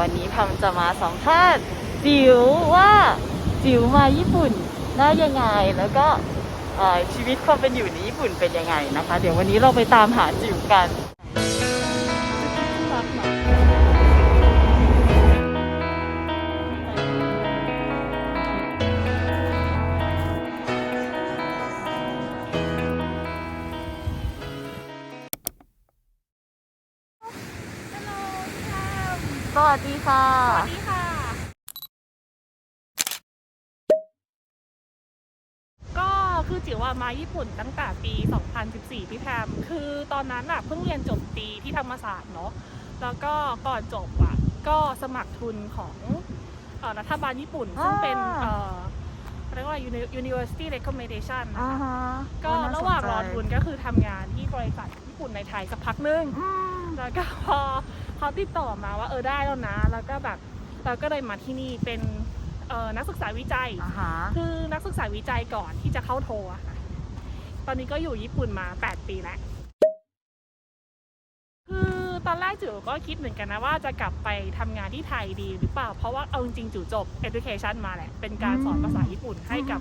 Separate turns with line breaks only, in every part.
วันนี้พำจะมาสัมภาษณ์จิ๋วว่าจิ๋วมาญี่ปุ่นได้ยังไง แล้วก็ชีวิตความเป็นอยู่ในญี่ปุ่นเป็นยังไงนะคะ เดี๋ยววันนี้เราไปตามหาจิ๋วกัน วัสดีค่ะ
สวัสดีค่ะ ก็คือจิ๋วอะมาญี่ปุ่นตั้งแต่ปี 2014 พี่แพม คือตอนนั้นอะเพิ่งเรียนจบตรีที่ธรรมศาสตร์เนาะ แล้วก็ก่อนจบอะก็สมัครทุนของเอ่อรัฐบาลญี่ปุ่น ซึ่งเป็น
อ่า
เอ่อเรียกว่า Uni- University Recommendation นะ
อ่า
คะ
ฮะ
ก็
น่สนใจ
ระหว่างรอทุนก็คือทำงานที่บริษัทญี่ปุ่นในไทยสักพักหนึง
อืม
แล้วก็พอ เขาติดต่อมาว่าเออได้แล้วนะ แล้วก็แบบเราก็เลยมาที่นี่เป็นเอ่อนักศึกษาวิจัย
อ่าฮะ
คือนักศึกษาวิจัยก่อนที่จะเข้าโทอะค่ะ ตอนนี้ก็อยู่ญี่ปุ่นมา 8 ปีแล้ว คือตอนแรกจิ๋วก็คิดเหมือนกันนะว่าจะกลับไปทำงานที่ไทยดีหรือเปล่า เพราะว่าเอาจริงๆจิ๋วจบ education มาแหละ เป็นการสอนภาษาญี่ปุ่นให้กับ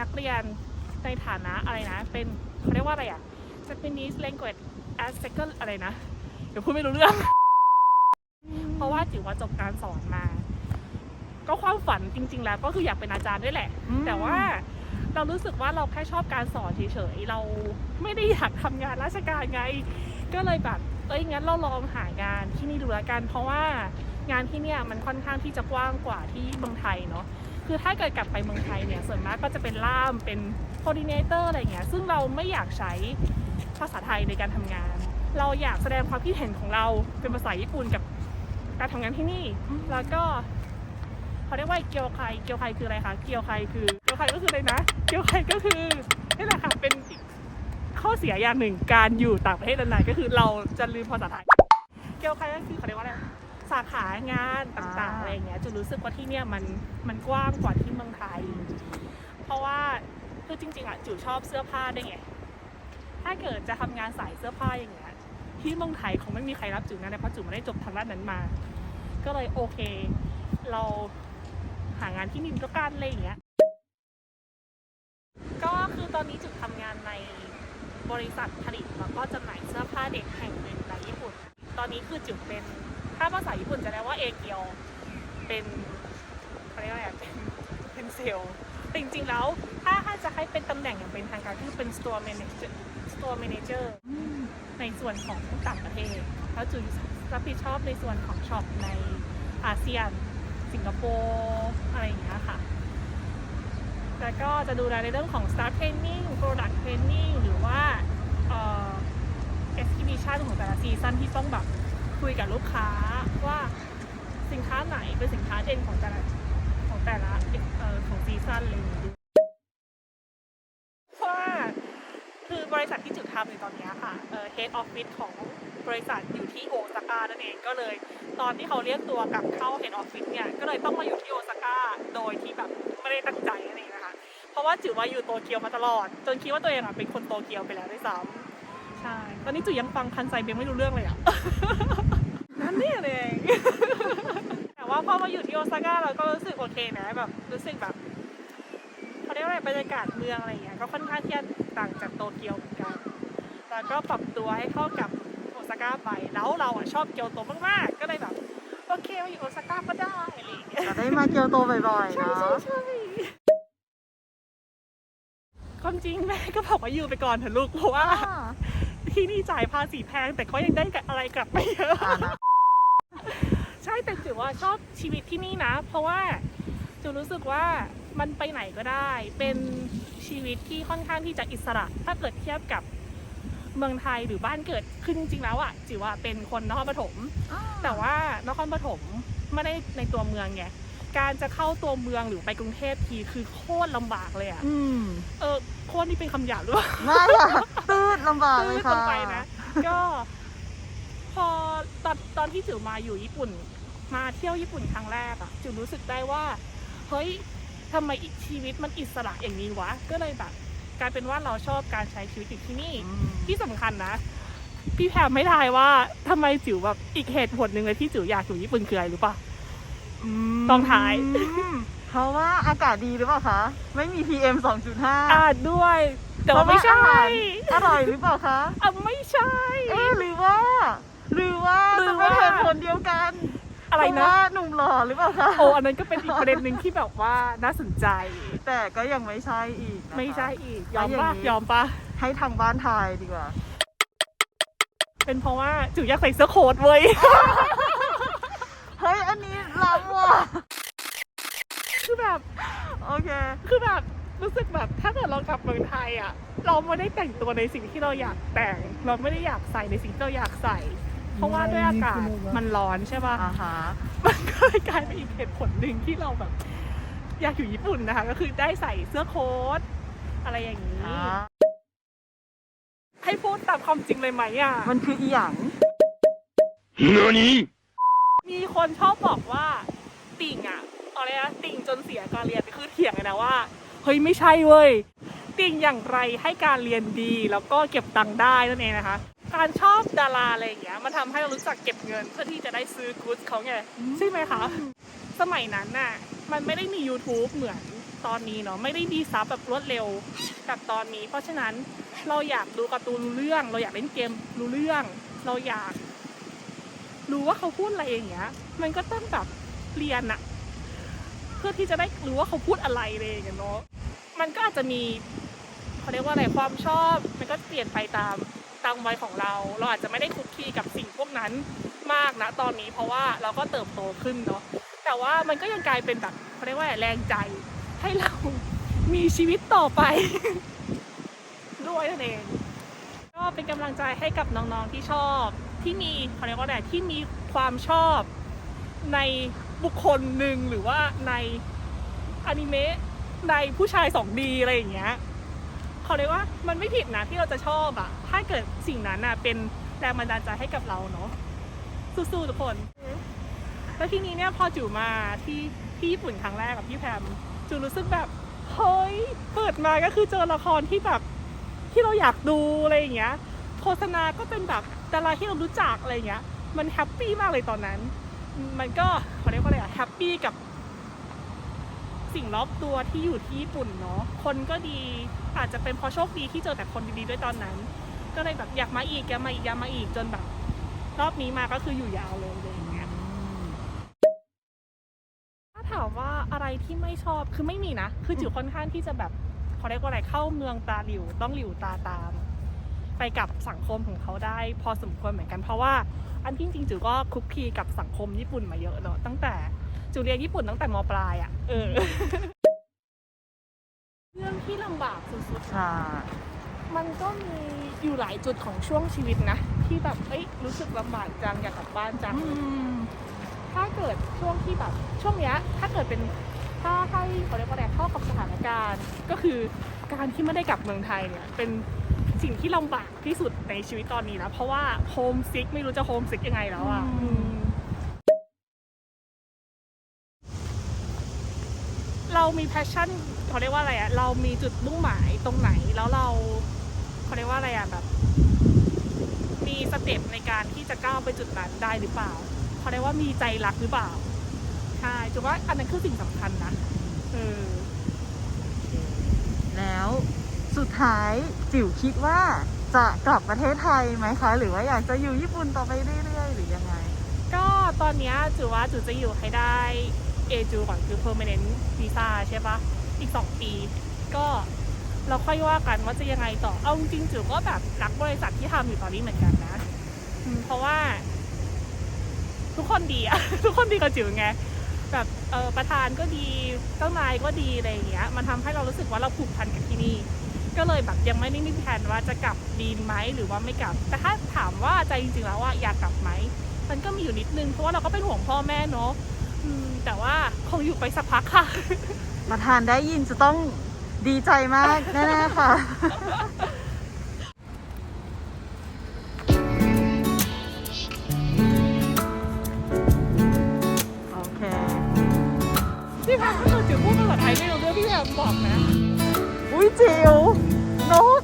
นักเรียนในฐานะอะไรนะ เป็นเขาเรียกว่าอะไรอะ Japanese language as second อะไรนะ เดี๋ยวพูดไม่รู้เรื่อง เพราะว่าจิ๋วว่าจบการสอนมา ก็ความฝันจริง ๆ แล้วก็คืออยากเป็นอาจารย์ด้วยแหละ
อืม
แต่ว่าเรารู้สึกว่าเราแค่ชอบการสอนเฉยๆ เราไม่ได้อยากทำงานราชการไง ก็เลยแบบเอ้ยงั้นเราลองหางานที่นี่ดูแล้วกัน เพราะว่างานที่เนี่ยมันค่อนข้างที่จะกว้างกว่าที่เมืองไทยเนาะ คือถ้าเกิดกลับไปเมืองไทยเนี่ยส่วนมากก็จะเป็นล่ามเป็นโคดิเนเตอร์อะไรเงี้ย ซึ่งเราไม่อยากใช้ภาษาไทยในการทำงาน เราอยากแสดงความคิดเห็นของเราเป็นภาษาญี่ปุ่นกับ การทำงานที่นี่ แล้วก็เขาเรียกว่าเกียวไคเกียวไคคืออะไรคะ เกียวไคคือ เกียวไคก็คืออะไรนะ เกียวไคก็คือนี่แหละค่ะเป็นข้อเสียอย่างหนึ่งการอยู่ต่างประเทศนานๆก็คือเราจะลืมภาษาไทย เกียวไคก็คือเขาเรียกว่าอะไร สาขางานต่างๆ
อะ
ไรอย่างเงี้ยจะรู้สึกว่าที่เนี่ยมันมันกว้างกว่าที่เมืองไทย เพราะว่าคือจริงๆอะจิ๋วชอบเสื้อผ้าได้ไง ถ้าเกิดจะทำงานสายเสื้อผ้าอย่างเงี้ย ที่เมืองไทยคงไม่มีใครรับจิ๋วแน่ๆเพราะจิ๋วไม่ได้จบทางด้านนั้นมา ก็เลยโอเค เราหางานที่นี่ก็การอะไรอย่างเงี้ย ก็คือตอนนี้จิ๋วทำงานในบริษัทผลิตแล้วก็จำหน่ายเสื้อผ้าเด็กแห่งหนึ่งในญี่ปุ่น ตอนนี้คือจิ๋วเป็นถ้าภาษาญี่ปุ่นจะเรียกว่าเอเกียว เป็นเขาเรียกว่าอะไรเป็นเป็นเซลล์จริงๆแล้วถ้าถ้าจะให้เป็นตำแหน่งอย่างเป็นทางการคือเป็น store manager store manager
อืม
ในส่วนของต่างประเทศแล้วจุ๋ยรับผิดชอบในส่วนของช็อปในอาเซียน สิงคโปร์อะไรอย่างเงี้ยค่ะ แล้วก็จะดูแลในเรื่องของ staff training product training หรือว่าเอ่อ exhibition ของแต่ละซีซั่นที่ต้องแบบคุยกับลูกค้าว่าสินค้าไหนเป็นสินค้าเด่นของแต่ละของแต่ละเอ่อของซีซั่นเงี้ยเพราะว่าคือบ ริษัทที่จุดทำในตอนเนี้ยค่ะเอ่อ head office ของบริษัทอยู่ที่โอซาก้านั่นเองก็เลย ตอนที่เขาเรียกตัวกลับเข้า head office เนี่ยก็เลยต้องมาอยู่ที่โอซาก้าโดยที่แบบไม่ได้ตั้งใจนั่นเองนะคะ เพราะว่าจิ๋วว่าอยู่โตเกียวมาตลอด จนคิดว่าตัวเองอะเป็นคนโตเกียวไปแล้วด้วยซ้ำใช่ตอนนี้จิ๋วยังฟังคันไซเบียงไม่รู้เรื่องเลยอะนั่นนี่เองแต่ว่าพอมาอยู่ที่โอซาก้าเราก็รู้สึกโอเคนะแบบรู้สึกแบบเขาเรียกว่าอะไรบรรยากาศเมืองอะไรอย่างเงี้ยก็ค่อนข้างที่จะต่างจากโตเกียวเหมือนกันแล้วก็ปรับตัวให้เข้ากับโอซาก้าไปแล้วเราอะชอบเกียวโตมากๆ ก็เลยแบบโอเคมาอยู่โอซาก้าก็ได้อะไรอย่างเงี้ย
จะได้มาเกียวโตบ่อยๆ
ใช่
เนาะ
ใช่ใช่ความจริงแม่ก็บอกว่าอยู่ไปก่อนเถอะลูกเพราะว่า
อ่า
ที่นี่จ่ายภาษีแพงแต่เขายังได้อะไรกลับไม่เยอะ
อ่านะ
ใช่แต่ถือว่าชอบชีวิตที่นี่นะ เพราะว่าจูรู้สึกว่า มันไปไหนก็ได้ เป็นชีวิตที่ค่อนข้างที่จะอิสระ ถ้าเกิดเทียบกับเมืองไทยหรือบ้านเกิดคือจริงๆแล้วอะจิ๋วอะเป็นคนนครปฐม แต่ว่านครปฐมไม่ได้ในตัวเมืองไง การจะเข้าตัวเมืองหรือไปกรุงเทพทีคือโคตรลำบากเลยอะ
อืม
เออโคตรนี่เป็นคำหยาบหรือเปล่า
ไม่อะตืดลำบากเลย
ตื้อ
ค่ะ
นไปนะ ก็พอตอนตอนที่จิ๋วมาอยู่ญี่ปุ่น มาเที่ยวญี่ปุ่นครั้งแรกอะจิ๋วรู้สึกได้ว่าเฮ้ย ทำไมอีกชีวิตมันอิสระอย่างนี้วะ ก็เลยแบบกลายเป็นว่าเราชอบการใช้ชีวิตอยู่ที่นี่
อืม
ที่สำคัญนะ พี่แพมไม่ทายว่าทำไมจิ๋วแบบอีกเหตุผลหนึ่งเลยที่จิ๋วอยากอยู่ญี่ปุ่นคืออะไรรู้ปะต้องถ่าย
เพราะว่าอากาศดีหรือเปล่าคะ ไม่มี PM 2.5
อ่าด้วย แต่ว่าไม่ใช่
อร่อยหรือเปล่าคะ
อะไม่ใช่
เอ๊ะหรือว่า หรือว่า
หรือ
จะเป็น
ว่า
เหตุผลเดียวกัน
อะไร
เพ
นะ
ราว่าหนุ่มหล่อหรือเปล่าคะ
โอ้อันนั้นก็เป็นอีกประเด็นหนึ่งที่แบบว่าน่าสนใจ
แต่ก็ยังไม่ใช่อีกนะคะ
ไม่ใช่อีกยอม
แล้วอ
ปะ
ย่างนี้
ยอมปะ
ให้ทางบ้านทายดีกว่า
เป็นเพราะว่าจิ๋วอยากใส่เสื้อโค้ทเว้ย
เฮ้ยอันนี้ล้ำว่ะ
คือแบบ
โอเค
คือแบบรู้สึกแบบถ้าเกิดเรากลับเมืองไทยอะ เราไม่ได้แต่งตัวในสิ่งที่เราอยากแต่ง เราไม่ได้อยากใส่ในสิ่งที่เราอยากใส่ เพราะว่าด้วยอากาศมันร้อนใช่ป่ะ
อ่าฮะ
มันก็เลยกลายเป็นอีกเหตุผลหนึ่งที่เราแบบ อยากอยู่ญี่ปุ่นนะคะ ก็คือได้ใส่เสื้อโค้ทอะไรอย่างนี้
อ่า
ให้พูดตามความจริงเลยไหมอะ
มันคืออีหยัง
何
มีคนชอบบอกว่าติ่งอะอะไรนะติ่งจนเสียการเรียนคือเถียงเลยนะว่า เฮ้ยไม่ใช่เว้ย ติ่งอย่างไรให้การเรียนดีแล้วก็เก็บตังค์ได้นั่นเองนะคะ การชอบดาราอะไรอย่างเงี้ยมันทำให้เรารู้จักเก็บเงินเพื่อที่จะได้ซื้อกู๊ดเขาไงใช่ไหมคะ สมัยนั้นน่ะมันไม่ได้มี YouTube เหมือนตอนนี้เนาะไม่ได้มีซับแบบรวดเร็วแบบตอนนี้ เพราะฉะนั้นเราอยากดูการ์ตูนรู้เรื่อง เราอยากเล่นเกมรู้เรื่อง เราอยาก รู้ว่าเขาพูดอะไรอย่างเงี้ย มันก็ต้องแบบเรียนอะเพื่อที่จะได้รู้ว่าเขาพูดอะไรเลยอย่างเงี้ยเนาะมันก็อาจจะมีเขาเรียกว่าอะไรความชอบ มันก็เปลี่ยนไปตาม ตามวัยของเรา เราอาจจะไม่ได้คุกคีกับสิ่งพวกนั้นมากนะตอนนี้ เพราะว่าเราก็เติบโตขึ้นเนาะแต่ว่ามันก็ยังกลายเป็นแบบเขาเรียกว่าแรงใจให้เรามีชีวิตต่อไป ด้วยนั่นเองก็เป็นกำลังใจให้กับน้องๆที่ชอบที่มีเขาเรียกว่าอะไรที่มีความชอบในบุคคลหนึ่งหรือว่าในอนิเมะในผู้ชายสองดีอะไรอย่างเงี้ย เขาเรียกว่ามันไม่ผิดนะที่เราจะชอบอะถ้าเกิดสิ่งนั้นอะเป็นแรงบันดาลใจให้กับเราเนาะสู้ๆทุกคน แล้วทีนี้เนี่ยพอจูมาที่ที่ญี่ปุ่นครั้งแรกกับพี่แพมจูรู้สึกแบบเฮ้ยเปิดมาก็คือเจอละครที่แบบที่เราอยากดูอะไรอย่างเงี้ยโฆษณาก็เป็นแบบดาราที่เรารู้จักอะไรอย่างเงี้ย มันแฮปปี้มากเลยตอนนั้น มันก็เขาเรียกว่าอะไรอะแฮปปี้กับ สิ่งรอบตัวที่อยู่ที่ญี่ปุ่นเนาะคนก็ดีอาจจะเป็นเพราะโชคดีที่เจอแต่คนดีๆด้วยตอนนั้น ก็เลยแบบอยากมาอีกอยากมาอีกอยากมาอีกจนแบบ รอบนี้มาก็คืออยู่ยาวเลยอะไรอย่างเงี้ยถ้าถามว่าอะไรที่ไม่ชอบคือไม่มีนะ คือจิ๋วค่อนข้างที่จะแบบเขาเรียกว่าอะไรเข้าเมืองตาหลิวต้องหลิวตาตาม ไปกับสังคมของเขาได้ พอสมควรเหมือนกันเพราะว่า อันที่จริงจิ๋วก็คุกคีกับสังคมญี่ปุ่นมาเยอะเนาะตั้งแต่ จิ๋วเรียนญี่ปุ่นตั้งแต่มปลายอะ่ะเออเรื่องที่ลำบากสุดๆ
ใช่
มันก็มีอยู่หลายจุดของช่วงชีวิตนะ ที่แบบเอ้ยรู้สึกลำบากจังอยากกลับบ้านจัง
อืม
ถ้าเกิดช่วงที่แบบช่วงเนี้ยถ้าเกิดเป็นถ้าให้เขาเรียกว่าอะไรเข้ากับสถานการณ์ ก็คือการที่ไม่ได้กลับเมืองไทยเนี่ย เป็นสิ่งที่ลำบากที่สุดในชีวิตตอนนี้นะเพราะว่าโฮมซิกไม่รู้จะโฮมซิกยังไงแล้วอะ
อืม
อืม เรามีแพชชั่นเขาเรียกว่าอะไรอะเรามีจุดมุ่งหมายตรงไหนแล้วเราเขาเรียกว่าอะไรอะแบบ มีสเต็ปในการที่จะก้าวไปจุดนั้นได้หรือเปล่าเขาเรียกว่ามีใจรักหรือเปล่าใช่จุว่าอันนั้นคือสิ่งสำคัญนะเออ
แล้วสุดท้ายจิ๋วคิดว่าจะกลับประเทศไทยไหมคะ หรือว่าอยากจะอยู่ญี่ปุ่นต่อไปเรื่อยๆหรือยังไง
ก็ตอนเนี้ยจุว่าจุจะอยู่ให้ได้ เอจูก่อนคือ permanent visa ใช่ปะอีก 2 ปี ก็เราค่อยว่ากันว่าจะยังไงต่อเอาจริงๆจุก็แบบรักบริษัทที่ทำอยู่ตอนนี้เหมือนกันนะเพราะว่า ทุกคนดีอะทุกคนดีกับจิ๋วไงแบบเออประธานก็ดีเจ้านายก็ดีอะไรอย่างเงี้ย มันทำให้เรารู้สึกว่าเราผูกพันกับที่นี่ ก็เลยแบบยังไม่ได้มีแผนว่าจะกลับดีนไหมหรือว่าไม่กลับ แต่ถ้าถามว่าใจจริงๆแล้วว่าอยากกลับไหมมันก็มีอยู่นิดนึงเพราะว่าเราก็เป็นห่วงพ่อแม่เนาะ แต่ว่าคงอยู่ไปสักพักค่ะ
ประธานได้ยินจะต้องดีใจมากแน่ๆค่ะ โอเค
พี่แพมก็คือจิ๋วพูดภาษาไทยไม่รู้เรื่องพี่แพมบอกนะ
อุ้ยจิ๋วนก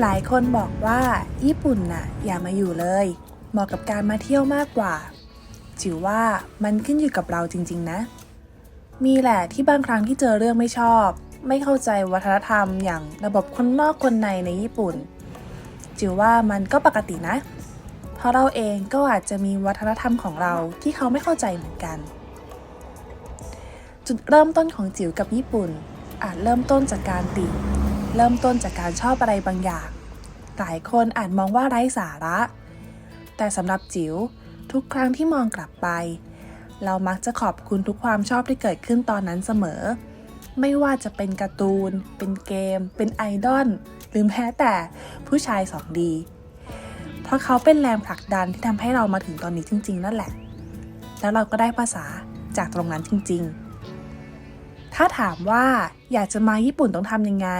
หลายคนบอกว่าญี่ปุ่นน่ะอย่ามาอยู่เลย เหมาะกับการมาเที่ยวมากกว่า จิ๋วว่ามันขึ้นอยู่กับเราจริง ๆ นะ มีแหละที่บางครั้งที่เจอเรื่องไม่ชอบ ไม่เข้าใจวัฒนธรรมอย่างระบบคนนอกคนในในญี่ปุ่น จิ๋วว่ามันก็ปกตินะ เพราะเราเองก็อาจจะมีวัฒนธรรมของเราที่เขาไม่เข้าใจเหมือนกัน จุดเริ่มต้นของจิ๋วกับญี่ปุ่น อาจเริ่มต้นจากการติ เริ่มต้นจากการชอบอะไรบางอย่าง หลายคนอาจมองว่าไร้สาระ แต่สำหรับจิ๋วทุกครั้งที่มองกลับไป เรามักจะขอบคุณทุกความชอบที่เกิดขึ้นตอนนั้นเสมอ ไม่ว่าจะเป็นการ์ตูน เป็นเกม เป็นไอดอลหรือแม้แต่ผู้ชายสองดี เพราะเขาเป็นแรงผลักดันที่ทำให้เรามาถึงตอนนี้จริง ๆ นั่นแหละ แล้วเราก็ได้ภาษาจากตรงนั้นจริง ๆ ถ้าถามว่าอยากจะมาญี่ปุ่นต้องทำยังไง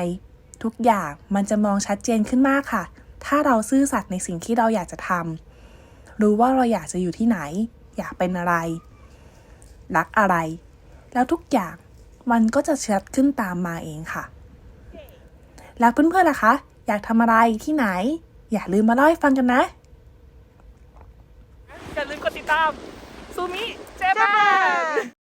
ทุกอย่างมันจะมองชัดเจนขึ้นมากค่ะ ถ้าเราซื่อสัตย์ในสิ่งที่เราอยากจะทำรู้ว่าเราอยากจะอยู่ที่ไหน อยากเป็นอะไร รักอะไร แล้วทุกอย่างมันก็จะชัดขึ้นตามมาเองค่ะ แล้วเพื่อนๆล่ะคะ อยากทำอะไรที่ไหน อย่าลืมมาเล่าให้ฟังกันนะ
อย่าลืมกดติดตามซูมิเจแปน